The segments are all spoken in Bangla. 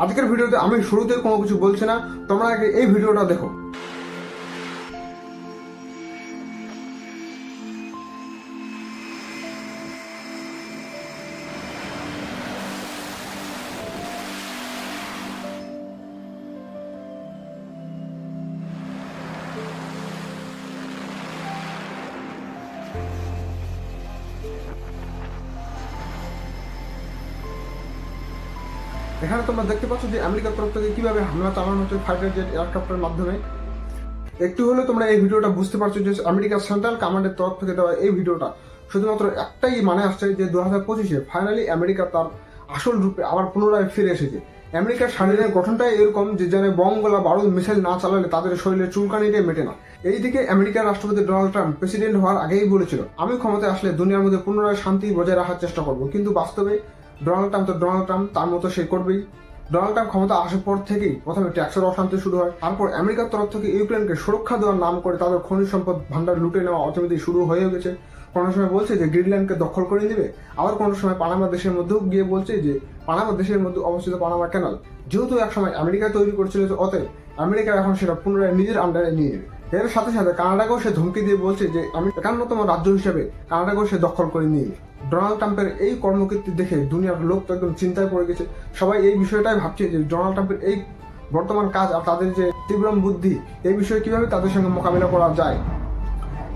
আজকের ভিডিওতে আমি শুরুতে কোনো কিছু বলছি না তোমরা আগে এই ভিডিওটা দেখো। এখানে তোমরা দেখতে পাচ্ছ যে আমেরিকার তরফ থেকে কীভাবে হামলা চালানো হচ্ছে ফাইটার জেট এয়ারক্রাফটের মাধ্যমে। একটু হলে তোমরা এই ভিডিওটা বুঝতে পারছ যে আমেরিকার সেন্ট্রাল কমান্ডের তরফ থেকে দেওয়া এই ভিডিওটা শুধুমাত্র একটাই মানে আসছে যে দু হাজার পঁচিশে ফাইনালি আমেরিকা তার আসল রূপে আবার পুনরায় ফিরে এসেছে। আমেরিকার শারীরিক গঠনটাই এরকম যে জানে বম গোলা বারুদ মিসাইল না চালালে তাদের শরীরে চুলকানিটাই মেটে না। এইদিকে আমেরিকার রাষ্ট্রপতি ডোনাল্ড ট্রাম্প প্রেসিডেন্ট হওয়ার আগেই বলেছিল, আমি ক্ষমতায় আসলে দুনিয়ার মধ্যে পুনরায় শান্তি বজায় রাখার চেষ্টা করব। কিন্তু বাস্তবে ডোনাল্ড ট্রাম্প তো ডোনাল্ড ট্রাম্প, তার মতো সে করবেই। ডোনাল্ড ট্রাম্প ক্ষমতা আসার পর থেকেই প্রথমে ট্যাক্সের অশান্তি শুরু হয়, তারপর আমেরিকার তরফ থেকে ইউক্রেনকে সুরক্ষা দেওয়ার নাম করে তাদের খনিজ সম্পদ ভান্ডার লুটে নেওয়া অর্থনীতি শুরু হয়ে গেছে। কোনো সময় বলছে যে গ্রিনল্যান্ডকে দখল করে নেবে আবার কোনো সময় পানামা দেশের মধ্যেও গিয়ে বলছে যে পানামা দেশের মধ্যে অবস্থিত পানামা ক্যানাল যেহেতু একসময় আমেরিকা তৈরি করছিল অতএব আমেরিকা এখন সেটা পুনরায় নিজের আন্ডারে নিয়ে নেবে। এর সাথে সাথে কানাডাকেও সে ধমকি দিয়ে বলছে যে আমি একান্নতম রাজ্য হিসেবে কানাডাকেও সে দখল করে নিয়ে ডোনাল্ড ট্রাম্পের এই কর্মকীর্তি দেখে দুনিয়ার লোক তো একদম চিন্তায় পড়ে গেছে। সবাই এই বিষয়টাই ভাবছে যে ডোনাল্ড ট্রাম্পের এই বর্তমান কাজ আর তাদের যে তীব্রম বুদ্ধি, এই বিষয়ে কীভাবে তাদের সঙ্গে মোকাবিলা করা যায়?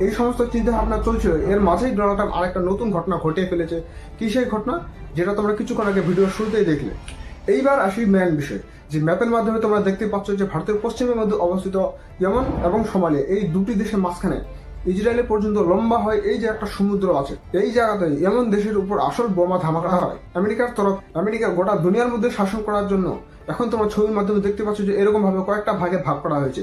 এই সমস্ত চিন্তা ভাবনা চলছিল। এর মাঝেই ডোনাল্ড ট্রাম্প আরেকটা নতুন ঘটনা ঘটিয়ে ফেলেছে। কি সেই ঘটনা? যেটা তোমরা কিছুক্ষণ আগে ভিডিওর শুরুতেই দেখলে। এইবার আসি মেন বিষয়, যে ম্যাপের মাধ্যমে তোমরা দেখতে পাচ্ছ যে ভারতের পশ্চিমের মধ্যে অবস্থিত ইয়েমন এবং সোমালিয়া, এই দুটি দেশের মাঝখানে। ইসরায়েলের পর্যন্ত লম্বা হয়, এই যে একটা সমুদ্র আছে, এই জায়গাতে এমন দেশের উপর আসল বোমা ধামাকা হয়। আমেরিকার তরফ, আমেরিকা গোটা দুনিয়ার মধ্যে শাসন করার জন্য এখন তোমার ছবির মাধ্যমে দেখতে পাচ্ছ যে এরকম ভাবে কয়েকটা ভাগে ভাগ করা হয়েছে।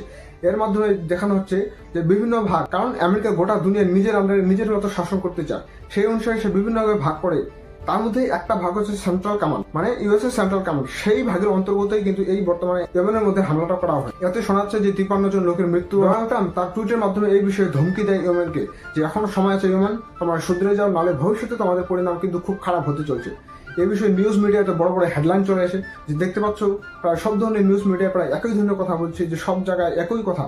এর মাধ্যমে দেখানো হচ্ছে যে বিভিন্ন ভাগ, কারণ আমেরিকা গোটা দুনিয়া নিজের আন্ডারে নিজের মতো শাসন করতে চায়, সেই অনুসারে সে বিভিন্নভাবে ভাগ করে তার মধ্যে একটা ভাগ হচ্ছে সেন্ট্রাল কামান্ড মানে ইউএস এর সেন্ট্রাল কামান্ড সেই ভাগের অন্তর্গতই কিন্তু এই বর্তমানে ইয়েমেনের মধ্যে হামলাটা করা হয়। এতে শোনা যাচ্ছে যে তিপ্পান্ন জন লোকের মৃত্যু ডোনাল্ড ট্রাম্প তার টুইটের মাধ্যমে এই বিষয়ে ধমকি দেয় ইয়েমেনকে যে এখনও সময় আছে ইয়েমেন, তোমার শুধরে যাও, নালে ভবিষ্যতে তোমাদের পরিণাম কিন্তু খুব খারাপ হতে চলছে। এই বিষয়ে নিউজ মিডিয়াতে বড় বড় হেডলাইন চলে আসে, যে দেখতে পাচ্ছ, প্রায় সব ধরনের নিউজ মিডিয়া প্রায় একই ধরনের কথা বলছে, যে সব জায়গায় একই কথা,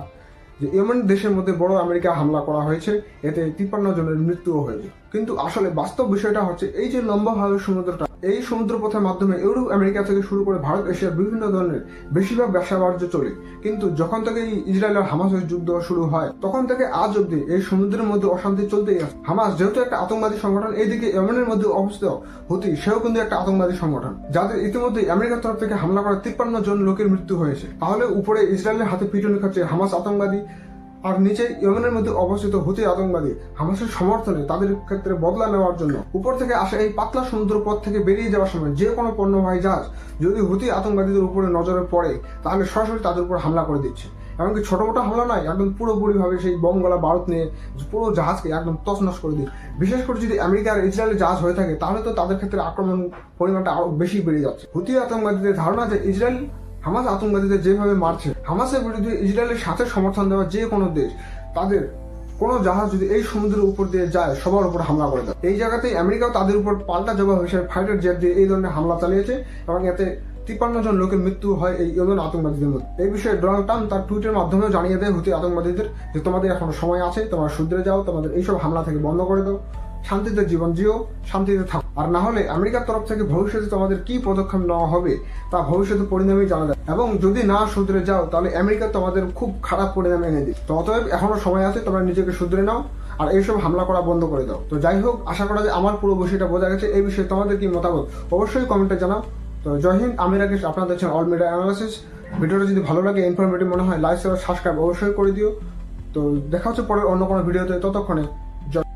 যে ইয়েমেন দেশের মধ্যে বড় আমেরিকা হামলা করা হয়েছে, এতে তিপ্পান্ন জনের মৃত্যুও হয়েছে। কিন্তু আসলে বাস্তব বিষয়টা হচ্ছে এই যে লম্বা ভারত সমুদ্রটা, এই সমুদ্র পথের মাধ্যমে ইউরোপ, আমেরিকা থেকে শুরু করে ভারত, এশিয়ার বিভিন্ন ধরনের বেশিরভাগ ব্যবসা বাণিজ্য চলে। কিন্তু যখন থেকে ইসরায়েল আর হামাসের যুদ্ধ শুরু হয়, তখন থেকে আজ অব্দি এই সমুদ্রের মধ্যে অশান্তি চলতেই আছে। হামাস যেহেতু একটা আতঙ্কবাদী সংগঠন, এইদিকে ইয়েমেনের মধ্যে অবস্থিত হতি, সেও কিন্তু একটা আতঙ্কবাদী সংগঠন, যাদের ইতিমধ্যে আমেরিকার তরফ থেকে হামলা করে তিপ্পান্ন জন লোকের মৃত্যু হয়েছে। তাহলে উপরে ইসরায়েলের হাতে পিটুনি খাচ্ছে হামাস আতঙ্কবাদী আর নিচে ইয়েমেনের মধ্যে অবস্থিত হুতি আতঙ্কবাদী হামাসের সমর্থনে তাদের ক্ষেত্রে বদলা নেওয়ার জন্য। উপর থেকে আসা এই পাতলা সমুদ্র পথ থেকে বেরিয়ে যাওয়ার সময় যে কোনো পণ্যবাহী জাহাজ যদি হুতি আতঙ্কবাদীদের উপরে নজরে পড়ে, তাহলে সরাসরি তাদের উপর হামলা করে দিচ্ছে। এমনকি ছোট মোটো হামলা নয়, একদম পুরোপুরিভাবে সেই বঙ্গলা ভারত নিয়ে পুরো জাহাজকে একদম তছনছ করে দিচ্ছে। বিশেষ করে যদি আমেরিকা আর ইসরায়েলের জাহাজ হয়ে থাকে, তাহলে তো তাদের ক্ষেত্রে আক্রমণ পরিমাণটা আরও বেশি বেড়ে যাচ্ছে। হুতি আতঙ্কবাদীদের ধারণা যে ইসরায়েল হামাস আতঙ্কবাদীদের যেভাবে মারছে, হামাসের বিরুদ্ধে ইসরায়েলের সাথে সমর্থন দেওয়া যে কোনো দেশ, তাদের কোনো জাহাজ যদি এই সমুদ্রের উপর দিয়ে যায়, সবার উপর হামলা করে দেয়। এই জায়গাতেই আমেরিকাও তাদের উপর পাল্টা জবাব হিসেবে ফাইটার জেট দিয়ে এই ধরনের হামলা চালিয়েছে এবং এতে তিপ্পান্ন জন লোকের মৃত্যু হয় এই ইয়েমেন আতঙ্কবাদীদের মধ্যে। এই বিষয়ে ডোনাল্ড ট্রাম্প তার টুইটের মাধ্যমেও জানিয়ে দেয়, হুতি আতঙ্কবাদীদের, যে তোমাদের এখনও সময় আছে, তোমরা শুধরে যাও, তোমাদের এইসব হামলা থেকে বন্ধ করে দাও। শান্তিতে জীবন জিও শান্তিতে থাকো। আর না হলে আমেরিকার তরফ থেকে ভবিষ্যতে তোমাদের কি পদক্ষেপ নেওয়া হবে, তা ভবিষ্যতে পরিণামেই জানা যায়। এবং যদি না শুধরে যাও, তাহলে আমেরিকা তোমাদের খুব খারাপ পরিণাম এনে দিবে। তো অতএব এখনও সময় আছে, তোমরা নিজেকে শুধরে নাও, আর এইসব হামলা করা বন্ধ করে দাও। তো যাই হোক, আশা করা যায় আমার পুরো বিষয়টা বোঝা গেছে, এই বিষয়ে তোমাদের কি মতামত? অবশ্যই কমেন্টে জানাও। তো জয় হিন্দ, আমি রাকেশ, আপনারা দেখছেন অল মিডিয়া অ্যানালাইসিস ভিডিওটা যদি ভালো লাগে ইনফরমেটিভ মনে হয় লাইক সাবস্ক্রাইব অবশ্যই করে দিও। তো দেখা হচ্ছে পরে অন্য কোনো ভিডিওতে, ততক্ষণে